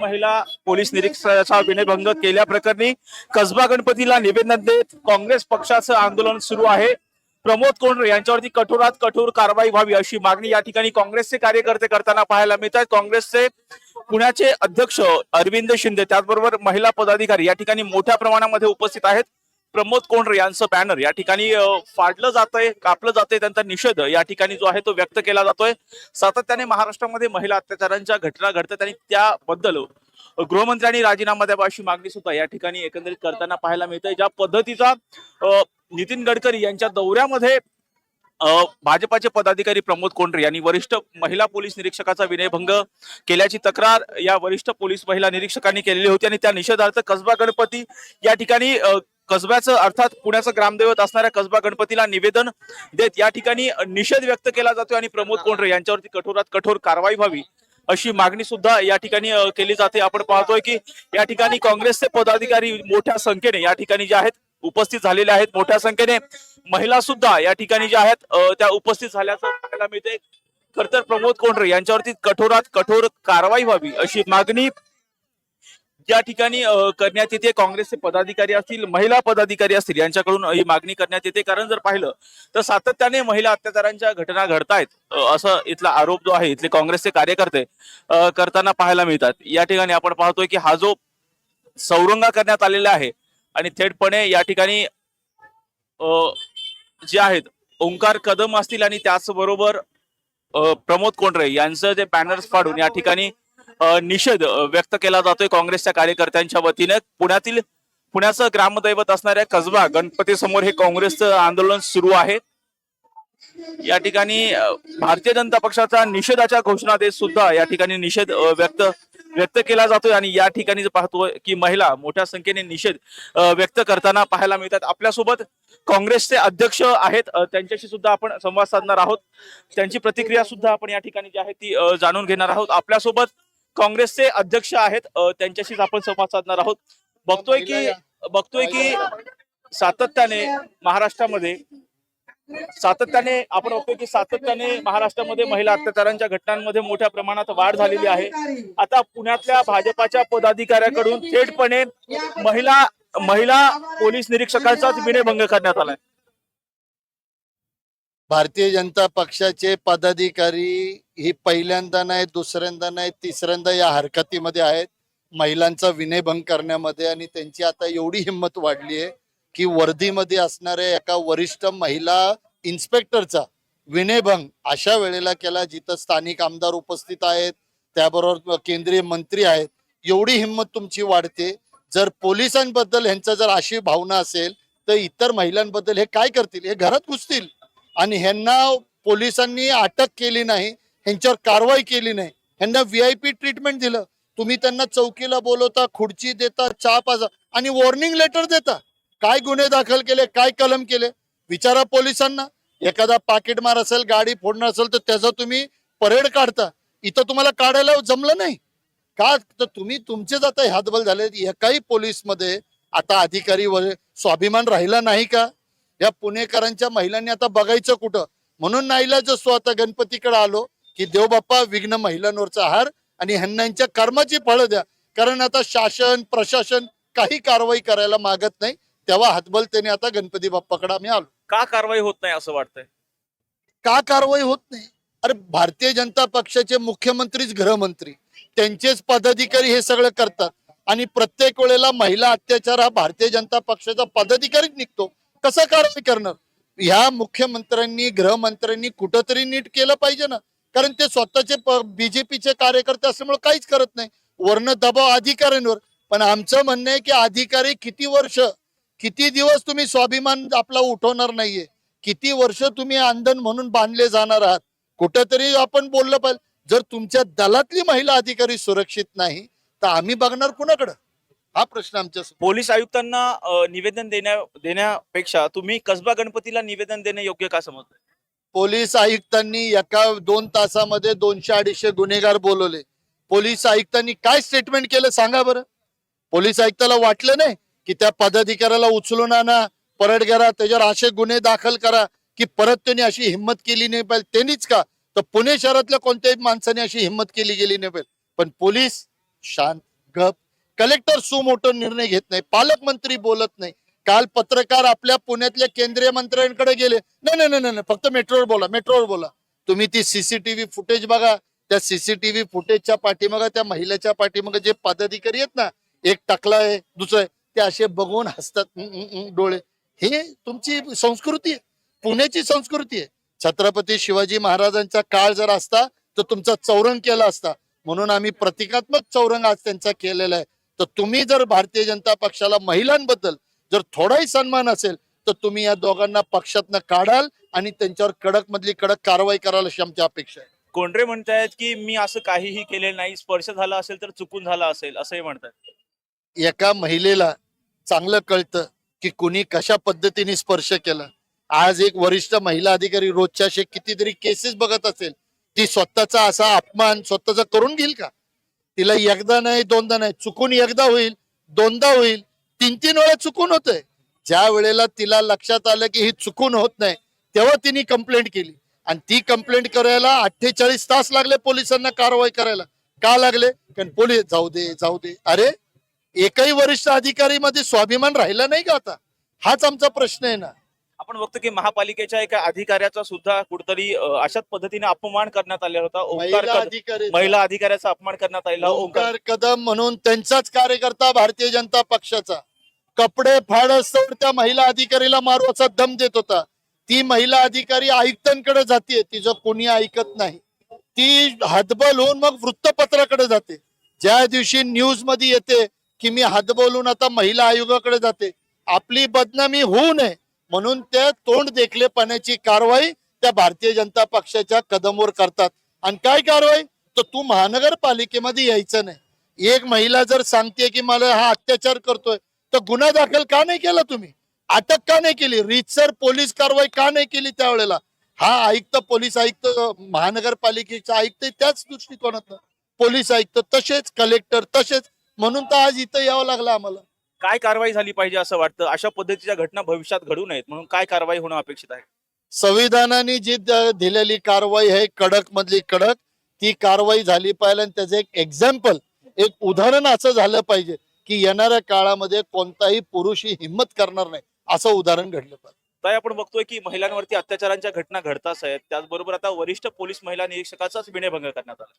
महिला पोलीस निरीक्षकाचा विनयभंग केल्याप्रकरणी कसबा गणपतीला निवेदन देत काँग्रेस पक्षाचं आंदोलन सुरू आहे. प्रमोद कोंडरे यांच्यावरती कठोरात कठोर कारवाई व्हावी अशी मागणी या ठिकाणी काँग्रेसचे कार्यकर्ते करताना पाहायला मिळतात काँग्रेसचे पुण्याचे अध्यक्ष अरविंद शिंदे त्याचबरोबर महिला पदाधिकारी या ठिकाणी मोठ्या प्रमाणामध्ये उपस्थित आहेत. प्रमोद कोंडरे यांचं बॅनर या ठिकाणी फाडलं जातंय कापलं जातंय त्यांचा निषेध या ठिकाणी जो आहे तो व्यक्त केला जातोय. सातत्याने महाराष्ट्रामध्ये महिला अत्याचारांच्या घटना घडतात आणि त्याबद्दल गृहमंत्र्यांनी राजीनामा द्यावा अशी मागणी सुद्धा या ठिकाणी एकंदरीत करताना पाहायला मिळते ज्या पद्धतीचा नितीन गडकरी यांच्या दौऱ्यामध्ये भाजपाचे पदाधिकारी प्रमोद कोंडरे यांनी वरिष्ठ महिला पोलीस निरीक्षकाचा विनयभंग केल्याची तक्रार या वरिष्ठ पोलीस महिला निरीक्षकांनी केलेली होती आणि त्या निषेधार्थ कसबा गणपती या ठिकाणी कसब्याचं अर्थात पुण्याचं ग्रामदैवत असणाऱ्या कसबा गणपतीला निवेदन देत या ठिकाणी निषेध व्यक्त केला जातोय आणि प्रमोद कोंडरे यांच्यावरती कठोरात कठोर कारवाई व्हावी अशी मागणी सुद्धा या ठिकाणी केली जाते. आपण पाहतोय की या ठिकाणी काँग्रेसचे पदाधिकारी मोठ्या संख्येने या ठिकाणी जे आहेत उपस्थित झालेले आहेत. मोठ्या संख्येने महिला सुद्धा या ठिकाणी ज्या आहेत त्या उपस्थित झाल्याचं पाहायला मिळते खर तर प्रमोद कोंडरे यांच्यावरती कठोरात कठोर कारवाई व्हावी अशी मागणी ज्या ठिकाणी करण्यात येते काँग्रेसचे पदाधिकारी असतील महिला पदाधिकारी असतील यांच्याकडून ही मागणी करण्यात येते. कारण जर पाहिलं तर सातत्याने महिला अत्याचारांच्या घटना घडतायत. असं इथला आरोप जो आहे इथले काँग्रेसचे कार्यकर्ते करताना पाहायला मिळतात. या ठिकाणी आपण पाहतोय की हा जो सौरंगा करण्यात आलेला आहे आणि थेटपणे या ठिकाणी जे आहेत ओंकार कदम असतील आणि त्याचबरोबर प्रमोद कोंडरे यांचं जे बॅनर्स फाडून या ठिकाणी निषेध व्यक्त केला जातोय काँग्रेसच्या कार्यकर्त्यांच्या वतीने. पुण्यातील पुण्याचं ग्रामदैवत असणाऱ्या कसबा गणपती समोर हे काँग्रेसचं आंदोलन सुरू आहे. या ठिकाणी भारतीय जनता पक्षाचा निषेधाच्या घोषणा देत सुद्धा या ठिकाणी निषेध व्यक्त व्यक्त केला जातोय आणि या ठिकाणी पाहतोय की महिला मोठ्या संख्येने निषेध व्यक्त करताना पाहायला मिळतात. आपल्यासोबत काँग्रेसचे अध्यक्ष आहेत. त्यांच्याशी सुद्धा आपण संवाद साधणार आहोत. त्यांची प्रतिक्रिया सुद्धा आपण या ठिकाणी जी आहे ती जाणून घेणार आहोत. आपल्यासोबत काँग्रेसचे अध्यक्ष आहेत त्यांच्याशीच आपण संवाद साधणार आहोत. बघतोय की बघतोय की सातत्याने महाराष्ट्रामध्ये सातत्याने आपण बघतोय की सातत्याने महाराष्ट्रामध्ये महिला अत्याचारांच्या घटनांमध्ये मोठ्या प्रमाणात वाढ झालेली आहे. आता पुण्यातल्या भाजपाच्या पदाधिकाऱ्याकडून थेटपणे महिला महिला पोलीस निरीक्षकांचाच विनयभंग करण्यात आलाय. भारतीय जनता पक्षाचे पदाधिकारी ही पहिल्यांदा नाही दुसऱ्यांदा नाही तिसऱ्यांदा या हरकतीमध्ये आहेत. महिलांचा विनयभंग करण्यामध्ये आणि त्यांची आता एवढी हिंमत वाढली आहे की वर्धीमध्ये असणाऱ्या एका वरिष्ठ महिला इन्स्पेक्टरचा विनयभंग अशा वेळेला केला जिथं स्थानिक आमदार उपस्थित आहेत त्याबरोबर केंद्रीय मंत्री आहेत. एवढी हिंमत तुमची वाढते. जर पोलिसांबद्दल ह्यांचा जर अशी भावना असेल तर इतर महिलांबद्दल हे काय करतील? हे घरात घुसतील. आणि ह्यांना पोलिसांनी अटक केली नाही ह्यांच्यावर कारवाई केली नाही. ह्यांना व्ही आय पी ट्रीटमेंट दिलं. तुम्ही त्यांना चौकीला बोलवता खुर्ची देता चहा पाजा आणि वॉर्निंग लेटर देता. काय गुन्हे दाखल केले काय कलम केले? विचारा पोलिसांना. एखादा पाकिटमार असेल गाडी फोडणार असेल तर त्याचा तुम्ही परेड काढता. इथं तुम्हाला काढायला जमलं नाही. का? तर तुम्ही तुमचेच आता हातबल झाले एकाही पोलीसमध्ये आता अधिकारी व स्वाभिमान राहिला नाही का? या पुणेकरांच्या महिलांनी आता बघायचं कुठं? म्हणून नाईलाज असतो आता गणपतीकडे आलो की देवबाप्पा विघ्न महिलांवरचा हार आणि ह्यांना यांच्या कर्माची फळं द्या. कारण आता शासन प्रशासन काही कारवाई करायला मागत नाही. तेव्हा हातबल त्याने आता गणपती बाप्पाकडे आम्ही आलो. का कारवाई होत नाही असं वाटतंय? का कारवाई होत नाही? अरे भारतीय जनता पक्षाचे मुख्यमंत्रीच गृहमंत्री. त्यांचेच पदाधिकारी हे सगळं करतात. आणि प्रत्येक वेळेला महिला अत्याचार हा भारतीय जनता पक्षाचा पदाधिकारीच निघतो. कसं कारवाई करणार? ह्या मुख्यमंत्र्यांनी गृहमंत्र्यांनी कुठंतरी नीट केलं पाहिजे ना. कारण ते स्वतःचे बीजेपीचे कार्यकर्ते असल्यामुळे काहीच करत नाही. वर्ण दबाव अधिकाऱ्यांवर. पण आमचं म्हणणं आहे की अधिकारी किती वर्ष किती दिवस तुम्ही स्वाभिमान आपला उठवणार नाहीये? किती वर्ष तुम्ही आंदन म्हणून बांधले जाणार आहात? कुठंतरी आपण बोललं पाहिजे. जर तुमच्या दलातली महिला अधिकारी सुरक्षित नाही तर आम्ही बघणार कुणाकडं? हा प्रश्न आमच्या. पोलीस आयुक्तांना निवेदन देण्या देण्यापेक्षा तुम्ही कसबा गणपतीला निवेदन देणे योग्य का समजताय? पोलीस आयुक्तांनी एका दोन तासामध्ये दोनशे अडीचशे गुन्हेगार बोलवले. पोलीस आयुक्तांनी काय स्टेटमेंट केलं सांगा बरं. पोलीस आयुक्ताला वाटलं नाही की त्या पदाधिकाऱ्याला उचलून आणा परत करा त्याच्यावर असे गुन्हे दाखल करा की परत त्यांनी अशी हिंमत केली नाही पाहिजे. त्यांनीच का? तर पुणे शहरातल्या कोणत्याही माणसाने अशी हिंमत केली गेली नाही पाहिजे. पण पोलीस शांत गप कलेक्टर सुमोठो निर्णय घेत नाही पालकमंत्री बोलत नाही. काल पत्रकार आपल्या पुण्यातल्या केंद्रीय मंत्र्यांकडे गेले. नाही नाही नाही नाही फक्त मेट्रोवर बोला मेट्रोवर बोला. तुम्ही ती सीसीटीव्ही फुटेज बघा. त्या सीसीटीव्ही फुटेजच्या पाठीमागं त्या महिलेच्या पाठीमागं जे पदाधिकारी आहेत ना एक टकला आहे दुसरं आहे, ते असे बघून हसतात. डोळे. हे तुमची संस्कृती आहे. पुण्याची संस्कृती आहे. छत्रपती शिवाजी महाराजांचा काळ जर असता तर तुमचा चौरंग केला असता. म्हणून आम्ही प्रतिकात्मक चौरंग आज त्यांचा केलेला आहे. तर तुम्ही जर भारतीय जनता पक्षाला महिलांबद्दल जर थोडाही सन्मान असेल तर तुम्ही या दोघांना पक्षातनं काढाल आणि त्यांच्यावर कडक मधली कडक कारवाई कराल अशी आमची अपेक्षा आहे. कोंढरे म्हणतायत की मी असं काहीही केलेलं नाही स्पर्श झाला असेल तर चुकून झाला असेल असंही म्हणतात. एका महिलेला चांगलं कळतं की कुणी कशा पद्धतीने स्पर्श केला. आज एक वरिष्ठ महिला अधिकारी रोजच्या असे कितीतरी केसेस बघत असेल ती स्वतःचा असा अपमान स्वतःचा करून घेईल का? तिला एकदा नाही दोनदा नाही. चुकून एकदा होईल दोनदा होईल. तीन तीन वेळा चुकून होतंय. ज्या वेळेला तिला लक्षात आलं की ही चुकून होत नाही तेव्हा तिने कंप्लेंट केली. आणि ती कंप्लेंट करायला अठ्ठेचाळीस तास लागले पोलिसांना कारवाई करायला. का लागले? कारण पोलीस जाऊ दे जाऊ दे. अरे एकही वरिष्ठ अधिकारी मध्ये स्वाभिमान राहिला नाही का आता? हाच आमचा प्रश्न आहे ना. आपण बघतो की महापालिकेच्या एका अधिकाऱ्याचा सुद्धा कुठतरी अशाच पद्धतीने अपमान करण्यात आला होता. ओंकार महिला अधिकाऱ्याचा अपमान करण्यात आलेला ओंकार कदम म्हणून त्यांचाच कार्यकर्ता भारतीय जनता पक्षाचा. कपडे फाडस्तोवर त्या महिला अधिकारीला मारू असा दम देत होता. ती महिला अधिकारी आयुक्तांकडे जाते तिचं कोणी ऐकत नाही. ती हतबल होऊन मग वृत्तपत्राकडे जाते. ज्या दिवशी न्यूजमध्ये येते की मी हतबल होऊन आता महिला आयोगाकडे जाते. आपली बदनामी होऊ नये. म्हणून त्या तोंड देखलेपणाची कारवाई त्या भारतीय जनता पक्षाच्या कदमवर करतात. आणि काय कारवाई? तर तू महानगरपालिकेमध्ये यायचं नाही. एक महिला जर सांगते की मला हा अत्याचार करतोय तर गुन्हा दाखल का नाही केला तुम्ही? अटक का नाही केली? रीतसर पोलीस कारवाई का नाही केली त्यावेळेला? हा आयुक्त पोलीस आयुक्त महानगरपालिकेचा आयुक्त त्याच दृष्टिकोनात पोलीस आयुक्त तसेच कलेक्टर तसेच म्हणून तर आज इथं यावं लागलं आम्हाला. काय कारवाई झाली पाहिजे असं वाटतं? अशा पद्धतीच्या घटना भविष्यात घडू नयेत म्हणून काय कारवाई होणं अपेक्षित आहे? संविधानाने जी दिलेली कारवाई आहे कडक मधली कडक ती कारवाई झाली पाहिजे आणि त्याचं एक एक्झाम्पल एक उदाहरण असं झालं पाहिजे की येणाऱ्या काळामध्ये कोणताही पुरुष ही हिंमत करणार नाही असं उदाहरण घडलं पाहिजे. ताई आपण बघतोय की महिलांवरती अत्याचारांच्या घटना घडताच आहेत. त्याचबरोबर आता वरिष्ठ पोलीस महिला निरीक्षकाचाच विनयभंग करण्यात आला.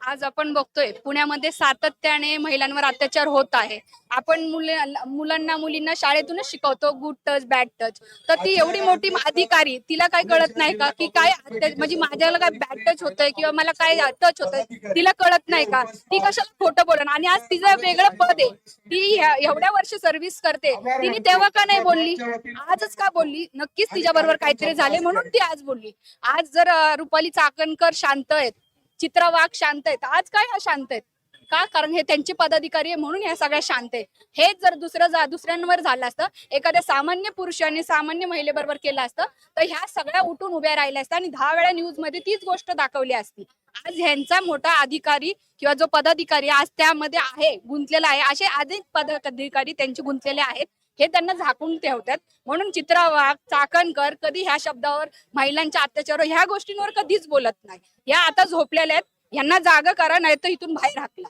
आज आपण बघतोय पुण्यामध्ये सातत्याने महिलांवर अत्याचार होत आहे. आपण मुले मुलांना मुलींना शाळेतूनच शिकवतो गुड टच बॅड टच तर ती एवढी मोठी अधिकारी तिला काय कळत नाही का? की काय म्हणजे माझ्याला काय बॅड टच होतंय किंवा मला काय टच होतंय तिला कळत नाही का? ती कशाला खोटं बोलण आणि आज तिचं वेगळं पद आहे. ती एवढ्या वर्ष सर्व्हिस करते. तिने तेव्हा का नाही बोलली? आजच का बोलली? नक्कीच तिच्या बरोबर काहीतरी झाले म्हणून ती आज बोलली. आज जर रुपाली चाकणकर शांत आहेत चित्रा वाघ शांत आहेत. आज काय ह्या शांत आहेत? का? कारण हे त्यांचे पदाधिकारी आहे म्हणून ह्या सगळ्या शांत आहे हेच जर दुसरं जा दुसऱ्यांवर झालं असतं एखाद्या सामान्य पुरुषाने सामान्य महिलेबरोबर केलं असतं तर ह्या सगळ्या उठून उभ्या राहिल्या असत्या आणि दहा वेळा न्यूजमध्ये तीच गोष्ट दाखवली असती. आज ह्यांचा मोठा अधिकारी किंवा जो पदाधिकारी आज त्यामध्ये आहे गुंतलेला आहे असे अधिक पदाधिकारी त्यांचे गुंतलेले आहेत. हे त्यांना झाकून ठेवतात. म्हणून चित्रा वाघ चाकणकर कधी ह्या शब्दावर महिलांच्या अत्याचार ह्या गोष्टींवर कधीच बोलत नाही. या आता झोपलेल्या आहेत. यांना जागा करा नाही तर इथून बाहेर हाकला.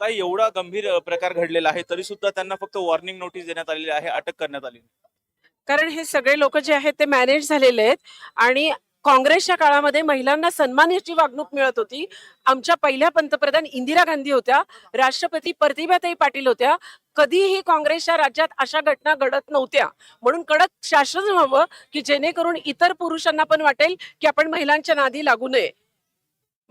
ताई एवढा गंभीर प्रकार घडलेला आहे तरी सुद्धा त्यांना फक्त वॉर्निंग नोटीस देण्यात आलेली आहे अटक करण्यात आली कारण हे सगळे लोक जे आहेत ते मॅनेज झालेले आहेत. आणि काँग्रेसच्या काळामध्ये महिलांना सन्मानाची वागणूक मिळत होती. आमच्या पहिल्या पंतप्रधान इंदिरा गांधी होत्या राष्ट्रपती प्रतिभाताई पाटील होत्या. कधीही काँग्रेसच्या राज्यात अशा घटना घडत नव्हत्या. म्हणून कडक शासन व्हावं की जेणेकरून इतर पुरुषांना पण वाटेल की आपण महिलांच्या नादी लागू नये.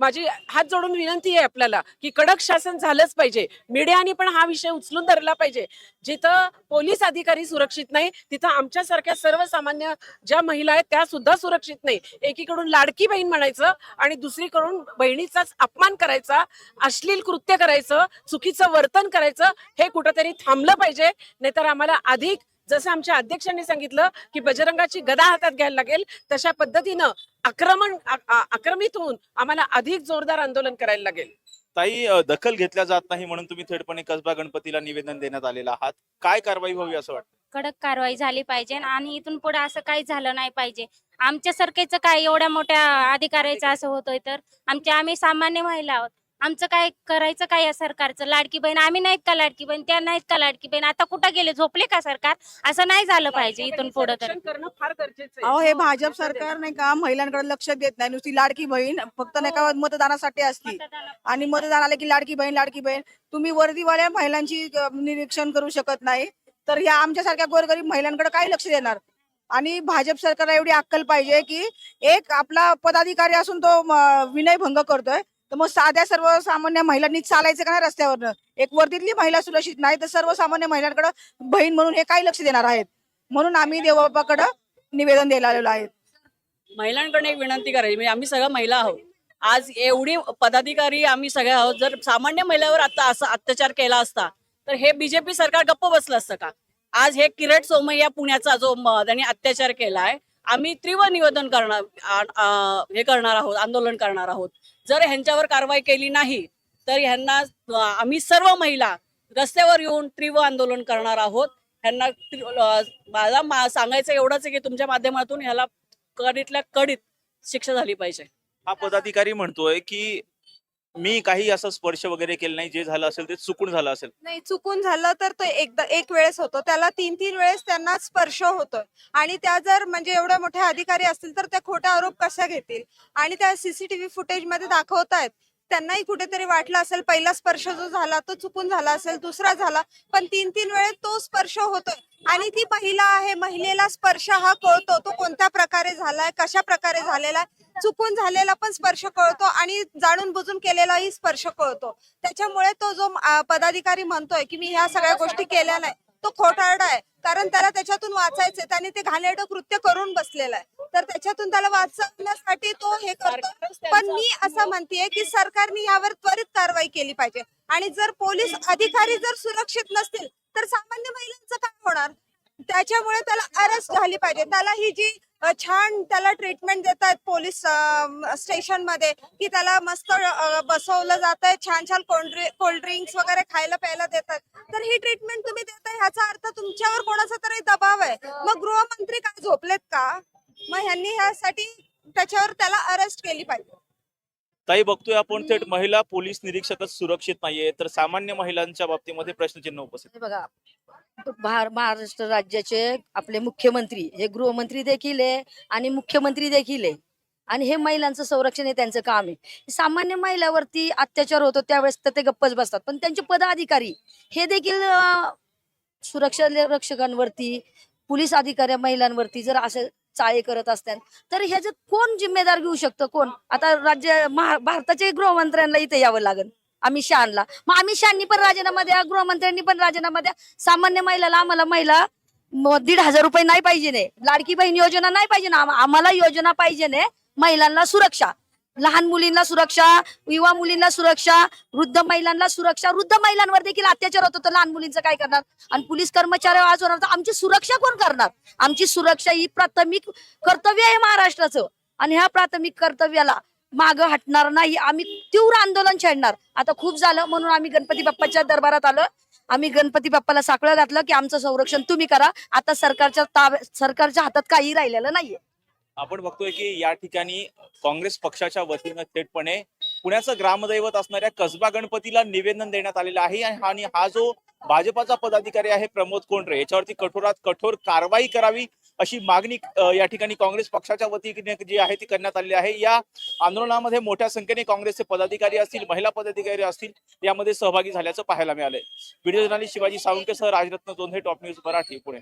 माझी हात जोडून विनंती आहे आपल्याला की कडक शासन झालंच पाहिजे. मीडियाने पण हा विषय उचलून धरला पाहिजे. जिथं पोलीस अधिकारी सुरक्षित नाही तिथं आमच्यासारख्या सर्वसामान्य ज्या महिला आहेत त्या सुद्धा सुरक्षित नाही. एकीकडून लाडकी बहीण म्हणायचं आणि दुसरीकडून बहिणीचाच अपमान करायचा अश्लील कृत्य करायचं चुकीचं वर्तन करायचं हे कुठंतरी थांबलं पाहिजे. नाहीतर आम्हाला अधिक जसं आमच्या अध्यक्षांनी सांगितलं की बजरंगाची गदा हातात घ्यायला लागेल तशा पद्धतीनं आक्रमण आक्रमित होऊन आम्हाला अधिक जोरदार आंदोलन करायला लागेल. ताई दखल घेतल्या जात नाही म्हणून तुम्ही थेटपणे कसबा गणपतीला निवेदन देण्यात आलेलं आहात. काय कारवाई व्हावी असं वाटतं? कडक कारवाई झाली पाहिजे आणि इथून पुढे असं काही झालं नाही पाहिजे. आमच्या सारखेच काय एवढ्या मोठ्या अधिकाऱ्याचं असं होतंय तर? आमच्या आम्ही सामान्य महिला आहोत. आमचं काय करायचं काय या सरकारचं? लाडकी बहीण आम्ही नाहीत का लाडकी बहीण? त्या नाहीत का लाडकी बहीण? आता कुठं गेले? झोपले का सरकार? असं नाही झालं पाहिजे इथून पुढे तर. संरक्षण करणं फार गरजेचं अहो आहे हे भाजप सरकार नाही का महिलांकडे लक्ष देत नाही. नुसती लाडकी बहीण फक्त नाही का मतदानासाठी असती. आणि मतदान आले की लाडकी बहीण लाडकी बहीण. तुम्ही वर्दीवाल्या महिलांची अ, निरीक्षण करू शकत नाही. तर ह्या आमच्यासारख्या गोरगरीब महिलांकडे काय लक्ष देणार? आणि भाजप सरकारला एवढी अक्कल पाहिजे की एक आपला पदाधिकारी असून तो म, विनयभंग करतोय. तर मग साध्या सर्वसामान्य महिलांनी चालायचं का नाही रस्त्यावरनं? एक वर्दीतली महिला सुरक्षित नाही तर सर्वसामान्य महिलांकडे बहीण म्हणून हे काय लक्ष देणार आहेत. म्हणून आम्ही देवबापाकडे निवेदन द्यायला आलेलो आहे. महिलांकडे एक विनंती करायची म्हणजे आम्ही सगळ्या महिला आहोत. आज एवढी पदाधिकारी आम्ही सगळ्या आहोत जर सामान्य महिलावर आता असा अत्याचार केला असता तर हे बीजेपी सरकार गप्प बसलं असतं का? आज हे किरट सोमय्या पुण्याचा जो त्यांनी अत्याचार केलाय आम्ही तीव्र निवेदन करणार हे करणार आहोत आंदोलन करणार आहोत. जर ह्यांच्यावर कारवाई केली नाही तर ह्यांना आम्ही सर्व महिला रस्त्यावर येऊन तीव्र आंदोलन करणार आहोत. ह्यांना मला मा- सांगायचं एवढंच आहे की तुमच्या माध्यमातून ह्याला कडीतल्या कडीत शिक्षा झाली पाहिजे. हा पदाधिकारी म्हणतोय की मी काही असं स्पर्श वगैरे केलं नाही जे झालं असेल ते चुकून झालं असेल. नाही चुकून झालं तर तो एकदा एक वेळेस होतो. त्याला तीन तीन वेळेस त्यांना स्पर्श होतोय. आणि त्या जर म्हणजे एवढे मोठे अधिकारी असतील तर त्या खोटे आरोप कशा घेतील? आणि त्या सीसीटीव्ही फुटेजमध्ये दाखवतायत. त्यांनाही कुठेतरी वाटलं असेल पहिला स्पर्श जो झाला तो चुकून झाला असेल दुसरा झाला. पण तीन तीन वेळेस तो स्पर्श होतोय. आणि ती महिला आहे महिलेला स्पर्श हा कळतो तो कोणत्या प्रकारे झालाय कशा प्रकारे झालेला आहे. चुकून झालेला पण स्पर्श कळतो आणि जाणून बुजून केलेलाही स्पर्श कळतो. त्याच्यामुळे तो जो पदाधिकारी म्हणतोय की मी ह्या सगळ्या गोष्टी केल्या नाही तो खोटारडा आहे. कारण त्याला त्याच्यातून वाचायचंय. त्याने ते घाणेरडं कृत्य करून बसलेलं आहे. तर त्याच्यातून त्याला वाचवण्यासाठी तो हे करतो. पण मी असं म्हणतेय की सरकारने यावर त्वरित कारवाई केली पाहिजे. आणि जर पोलीस अधिकारी जर सुरक्षित नसतील तर सामान्य महिलांचं काय होणार? त्याच्यामुळे त्याला अरेस्ट झाली पाहिजे. त्याला ही जी छान त्याला ट्रीटमेंट देतात पोलीस स्टेशनमध्ये की त्याला मस्त बसवलं जात आहे छान छान कोल्ड ड्रिंक्स वगैरे खायला प्यायला देतात. तर ही ट्रीटमेंट तुम्ही देताय ह्याचा अर्थ तुमच्यावर कोणाचा तरी दबाव आहे. मग गृहमंत्री काय झोपलेत का? मग ह्यांनी ह्यासाठी त्याच्यावर त्याला अरेस्ट केली पाहिजे. ताई बघतोय आपण थेट महिला पोलीस निरीक्षकच सुरक्षित नाहीये तर सामान्य महिलांच्या बाबतीमध्ये प्रश्नचिन्ह उपस्थित. बघा भार महाराष्ट्र राज्याचे आपले मुख्यमंत्री हे गृहमंत्री देखील आहे आणि मुख्यमंत्री देखील आहे. आणि हे महिलांचं संरक्षण हे त्यांचं काम आहे. सामान्य महिलावरती अत्याचार होतो त्यावेळेस तर ते गप्पच बसतात. पण त्यांचे पदाधिकारी हे देखील सुरक्षा रक्षकांवरती पोलीस अधिकारी महिलांवरती जर असे चाळे करत असतात तर ह्याचं कोण जिम्मेदार घेऊ शकतं? कोण? आता राज्य भारताच्या गृहमंत्र्यांना इथे यावं लागेल. अमित शहाला मग अमित शहानी पण राजीनामा द्या गृहमंत्र्यांनी पण राजीनामा द्या. सामान्य महिलाला आम्हाला महिला दीड हजार रुपये नाही पाहिजे लाडकी बहीण योजना नाही पाहिजे ना आम्हाला योजना पाहिजे महिलांना सुरक्षा. लहान मुलींना सुरक्षा युवा मुलींना सुरक्षा वृद्ध महिलांना सुरक्षा. वृद्ध महिलांवर देखील अत्याचार होतो तर लहान मुलींचं काय करणार? आणि पोलीस कर्मचारी आज होणार तर आमची सुरक्षा कोण करणार? आमची सुरक्षा ही प्राथमिक कर्तव्य आहे महाराष्ट्राचं. आणि ह्या प्राथमिक कर्तव्याला माग हटणार नाही. आम्ही तीव्र आंदोलन छेडणार. आता खूप झालं म्हणून आम्ही गणपती बाप्पाच्या दरबारात आलो. आम्ही गणपती बाप्पाला साकळं घातलं की आमचं संरक्षण तुम्ही करा. आता सरकारच्या ताब्या सरकारच्या हातात काही राहिलेलं नाहीये. आपण बघतोय की या ठिकाणी काँग्रेस पक्षाच्या वतीनं थेटपणे पुण्याचं ग्रामदैवत असणाऱ्या कसबा गणपतीला निवेदन देण्यात आलेलं आहे आणि हा जो भाजपाचा पदाधिकारी आहे प्रमोद कोंडरे याच्यावरती कठोरात कठोर कारवाई करावी अशी मागणी या ठिकाणी काँग्रेस पक्षाच्या वतीने जी आहे ती करण्यात आली आहे. या आंदोलनामध्ये मोठ्या संख्येने काँग्रेसचे पदाधिकारी असतील महिला पदाधिकारी असतील यामध्ये सहभागी झाल्याचं पाहायला मिळालंय. व्हिडिओ जर्नालिस्ट शिवाजी सावंकेसह राजरत्न जोंधे टॉप न्यूज मराठी पुणे.